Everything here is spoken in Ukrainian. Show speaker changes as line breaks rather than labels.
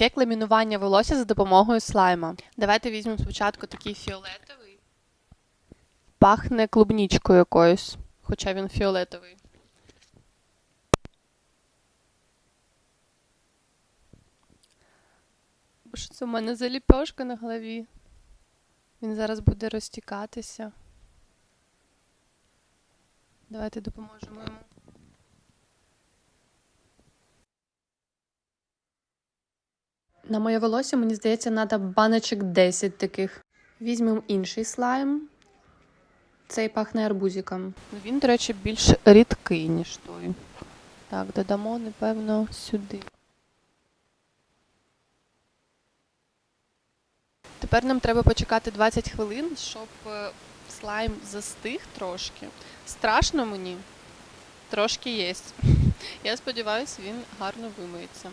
Ефект ламінування волосся за допомогою слайма. Давайте візьмемо спочатку такий фіолетовий. Пахне клубнічкою якоюсь, хоча він фіолетовий. Бо Що це в мене за ліпешка на голові? Він зараз буде розтікатися. Давайте допоможемо йому. На моє волосся, мені здається, треба баночок 10 таких. Візьмемо інший слайм. Цей пахне арбузиком. Він, до речі, більш рідкий, ніж той. Так, додамо, напевно, сюди. Тепер нам треба почекати 20 хвилин, щоб е, слайм застиг трошки. Страшно мені. Трошки є. Я сподіваюся, він гарно вимиється.